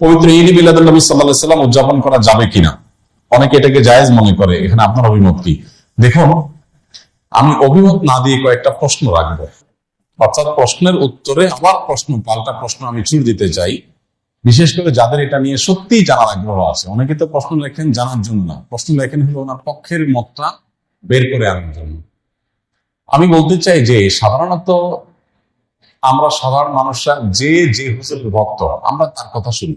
পবিত্র ঈদ মিলাদুল নবী সাল্লাম উদযাপন করা যাবে কিনা? অনেকে এটাকে জায়েজ মনে করে, এখানে আপনার অভিমত কি দেখুন, আমি অভিমত না দিয়ে কয়েকটা প্রশ্ন রাখব। অর্থাৎ প্রশ্নের উত্তরে আবার প্রশ্ন, পাল্টা প্রশ্ন আমি ছুড়ে দিতে চাই। বিশেষ করে যাদের এটা নিয়ে সত্যিই জানার আগ্রহ আছে। অনেকে তো প্রশ্ন লেখেন জানার জন্য। না প্রশ্ন লেখেন হলো ওনার পক্ষের মতটা বের করে আনার জন্য। আমি বলতে চাই যে, সাধারণত আমরা সাধারণ মানুষরা যে যে হুজুরের ভক্ত, আমরা তার কথা শুনি।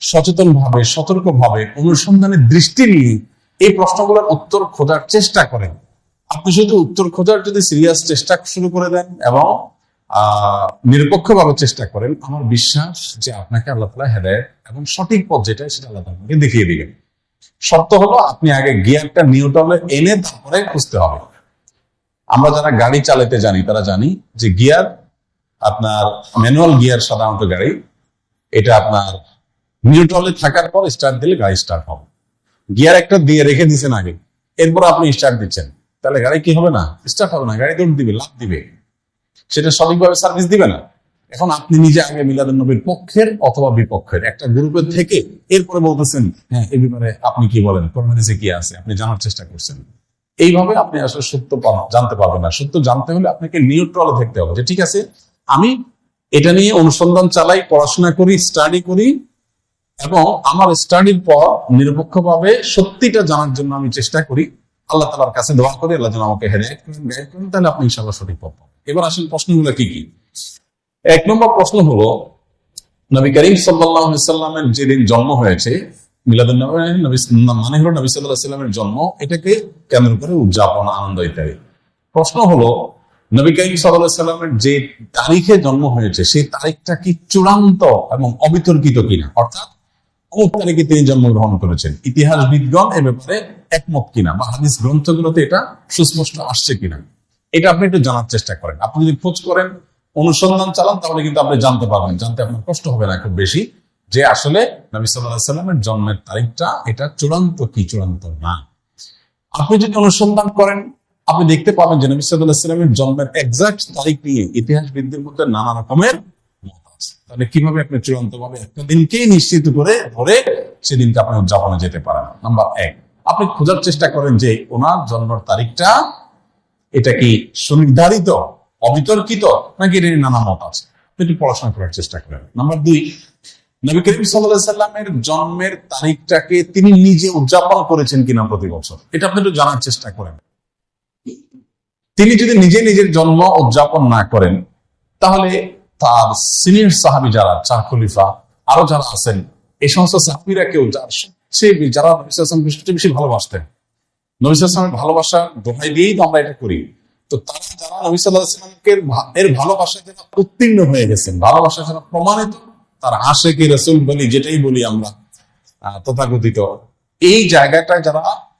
সচেতন ভাবে সতর্ক ভাবে অনুসন্ধানের দৃষ্টি নিয়ে এই প্রশ্নগুলোর উত্তর খোঁজার চেষ্টা করেন। আপনি শুধু উত্তর খোঁজার যদি সিরিয়াস চেষ্টা শুরু করে দেন এবং নিরপেক্ষভাবে চেষ্টা করেন, আমার বিশ্বাস যে আপনাকে আল্লাহ তালা হেদায়ত এবং সঠিক পথ যেটা সেটা আল্লাহ তালাকে দেখিয়ে দিবেন। শর্ত হলো আপনি আগে গিয়ারটা নিউট্রালে এনে তারপরে খুঁজতে হবে। আমরা যারা গাড়ি চালাতে জানি, তারা জানি যে গিয়ার আপনার, ম্যানুয়াল গিয়ার সাধারণত গাড়ি, এটা আপনার নিউট্রালে থাকার পর স্টার্ট দিলে গাড়ি স্টার্ট হবে। গিয়ার একটা দিয়ে রেখে দিচ্ছেন আগে। এরপর আপনি স্টার্ট দিচ্ছেন। তাহলে গাড়ি কি হবে না? স্টার্ট হবে না। গাড়ি দৌড় দিবে লাভ দিবে। সেটা সঠিকভাবে সার্ভিস দিবে না। এখন আপনি নিজে আগে মিলাদুল নবীর পক্ষের অথবা বিপক্ষের একটা গ্রুপের থেকে এরপরে বলতেছেন হ্যাঁ এই ব্যাপারে আপনি কি বলেন? কোরআনিসে কি আছে? আপনি জানার চেষ্টা করছেন। এইভাবে আপনি আসলে সত্য জানতে পারবেন না। সত্য জানতে হলে আপনাকে নিউট্রালে থাকতে হবে যে, ঠিক আছে, আমি এটা নিয়ে অনুসন্ধান চালাই, পড়াশোনা করি স্টাডি করি এবং আমার স্টাডির পর নিরপেক্ষভাবে সত্যিটা জানার জন্য আমি চেষ্টা করি। আল্লাহ তালার কাছে দোয়া করি, আল্লাহ যেন আমাকে হেদায়ত তাহলে আপনি ইনশাল্লাহ সঠিক পথ। এবার আসেন প্রশ্নগুলো কি কি? এক নম্বর প্রশ্ন হলো, নবী করিম সাল্লামের যেদিন জন্ম হয়েছে মানে হলো নবী সাল্লাহ জন্ম, এটাকে কেন্দ্র করে উদযাপন, আনন্দ ইত্যাদি। প্রশ্ন হলো, নবী করিম সাল্লাহ যে তারিখে জন্ম হয়েছে, সেই তারিখটা কি চূড়ান্ত এবং অবিতর্কিত কিনা? অর্থাৎ অমুক তারিখে তিনি জন্মগ্রহণ করেছেন? ইতিহাসবিদগণ এ ব্যাপারে একমত কিনা বা হাদিস গ্রন্থগুলোতে এটা সুস্পষ্ট আসছে কিনা? এটা আপনি একটু জানার চেষ্টা করেন। আপনি যদি খোঁজ করেন, অনুসন্ধান চালান, তাহলে কিন্তু আপনি জানতে পারবেন। জানতে আপনার কষ্ট হবে না খুব বেশি যে আসলে নবী সাল্লামের জন্মের তারিখটা এটা চূড়ান্ত কি চূড়ান্ত না। আপনি যদি অনুসন্ধান করেন, আপনি দেখতে পাবেন যে নবী সাল্লাহ সাল্লামের জন্মের এক্সাক্ট তারিখ নিয়ে ইতিহাসবিদদের মধ্যে নানা রকমের তাহলে কীভাবে আপনি চূড়ান্ত ভাবে একটা দিনকেই নিশ্চিত করে ধরে সেদিনকে আপনি উদযাপনে যেতে পারেন? নাম্বার এক, আপনি খোঁজার চেষ্টা করেন যে ওনার জন্মের তারিখটা এটা কি সুনির্ধারিত, অবিতর্কিত, নাকি এর নানা মত আছে? একটু পড়াশোনা করার চেষ্টা করেন। নাম্বার দুই, নবী করিম সাল্লামের জন্মের তারিখটাকে তিনি নিজে উদযাপন করেছেন কিনা প্রতি বছর? এটা আপনি একটু জানার চেষ্টা করেন। তিনি যদি নিজে নিজের জন্ম উদযাপন না করেন, তাহলে তার সিনিয়র সাহাবি যারা চার খলিফা, আরও যারা আছেন, এই সমস্ত সাহাবিরা কেউ যার সবচেয়ে যারা নবী সাল্লামকে সবচেয়ে বেশি ভালোবাসতেন। নবী ভালোবাসা দোহাই দিয়েই তো আমরা এটা করি। তো তারা যারা নবী সাল্লাহামকে এর ভালোবাসায় যারা উত্তীর্ণ হয়ে গেছেন, ভালোবাসা যারা প্রমাণিত, তার আশেকে রসুল বলি, যেটাই বলি আমরা তথাকথিত, এই জায়গাটায় যারা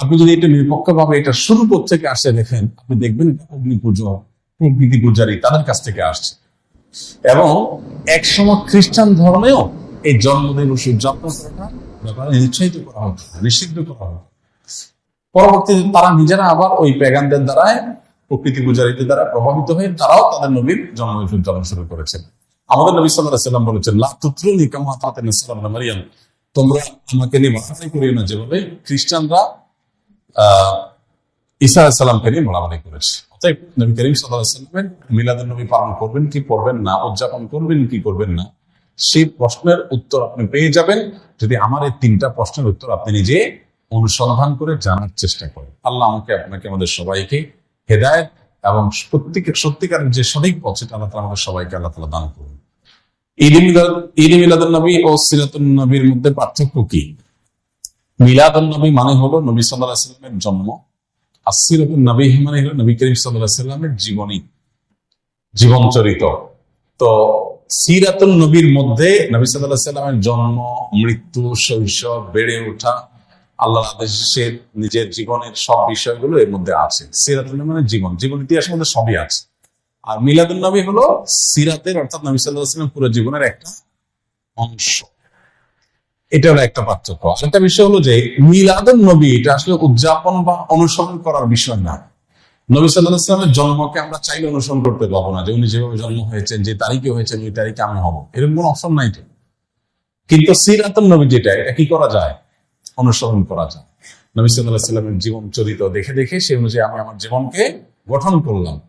আপনি যদি এটা নিরপেক্ষভাবে এটা শুরু থেকে আসছে দেখেন, আপনি দেখবেন এটা অগ্নি পুজো প্রকৃতি পূজারী তাদের কাছ থেকে আসছে। এবং একসময় খ্রিস্টান ধর্মেও এই জন্মদিবস উদযাপন করাটা নিরুৎসাহিত করা হতো, নিষিদ্ধ করা হতো। পরবর্তীতে তারা নিজেরা আবার ওই প্যাগানদের দ্বারায়, প্রকৃতি পূজারীদের দ্বারা প্রভাবিত হয়ে তারাও তাদের নবীর জন্মদিন উদযাপন শুরু করেছেন আমাদের নবী সাল্লাহ সাল্লাম বলেছেন লাতুত্রুনি কামা তাতে সাল্লাম মারিয়াম। তোমরা আমাকে নিয়ে মারামারি করিও না। যেভাবে খ্রিস্টানরা ঈসা আলাইসাল্লামকে নিয়ে মারামারি করেছে। অতএব নবী করিম নবী পালন করবেন, কি করবেন না, উদযাপন করবেন, কি করবেন না, সেই প্রশ্নের উত্তর আপনি পেয়ে যাবেন। যদি আমার এই তিনটা প্রশ্নের উত্তর আপনি নিজে অনুসন্ধান করে জানার চেষ্টা করে আল্লাহ আমাকে, আপনাকে আমাদের সবাইকে হেদায়ত এবং প্রত্যেকের সত্যিকারের যে সঠিক পথ, সেটা আল্লাহ আমাদের সবাইকে আল্লাহ তালা দান করুন। নবী ও সিরাতুল নবীর মধ্যে পার্থক্য কি? মিলাদুল নবী মানে হলো নবী সাল্লাহ সাল্লামের জন্ম। আর সিরাতুল নবী মানে হলো নবী করিম সাল্লাহ সাল্লামের জীবনী, জীবন চরিত। তো সিরাতুল নবীর মধ্যে নবী সাল্লাহ সাল্লামের জন্ম, মৃত্যু, শৈশব, বেড়ে ওঠা আল্লাহ আদেশে নিজের জীবনের সব বিষয়গুলো এর মধ্যে আছে। সিরাতুল মানে জীবন জীবন ইতিহাসের মধ্যে সবই আছে। আর মিলাদুল নবী হলো সিরাতের অর্থাৎ নবী সাল্লাহ সাল্লাম পুরো জীবনের একটা অংশ। এটা হলো একটা পার্থক্য। আরেকটা বিষয় হলো যে মিলাদুল নবী, এটা আসলে উদযাপন বা অনুসরণ করার বিষয় না। নবী সাল্লাহ ইসলামের জন্মকে আমরা চাইলে অনুসরণ করতে পারব না যে উনি যেভাবে জন্ম হয়েছেন, যে তারিখে হয়েছেন, ওই তারিখে আমি হব। এরকম কোনো অপশন নাই তো। কিন্তু সিরাতুল নবী যেটা, এটা কি করা যায়? অনুসরণ করা যায়। নবী সাল্লাহ সাল্লামের জীবন চরিত দেখে দেখে সেই অনুযায়ী আমি আমার জীবনকে গঠন করলাম।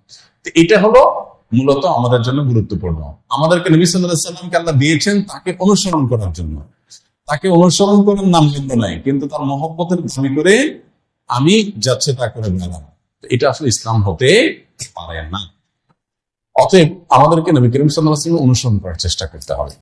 তো এটা হলো মূলত আমাদের জন্য গুরুত্বপূর্ণ। আমাদেরকে নবী সাল্লাহ সাল্লামকে আল্লাহ দিয়েছেন তাকে অনুসরণ করার জন্য। তাকে অনুসরণ করার নাম কিন্তু নাই, কিন্তু তার মহব্বতের দাবি করে আমি যাচ্ছে তা করে বেড়ালাম। এটা আসলে ইসলাম হতে পারে না। অতএব আমাদেরকে নবী করিম সাল্লাহ অনুসরণ করার চেষ্টা করতে হবে।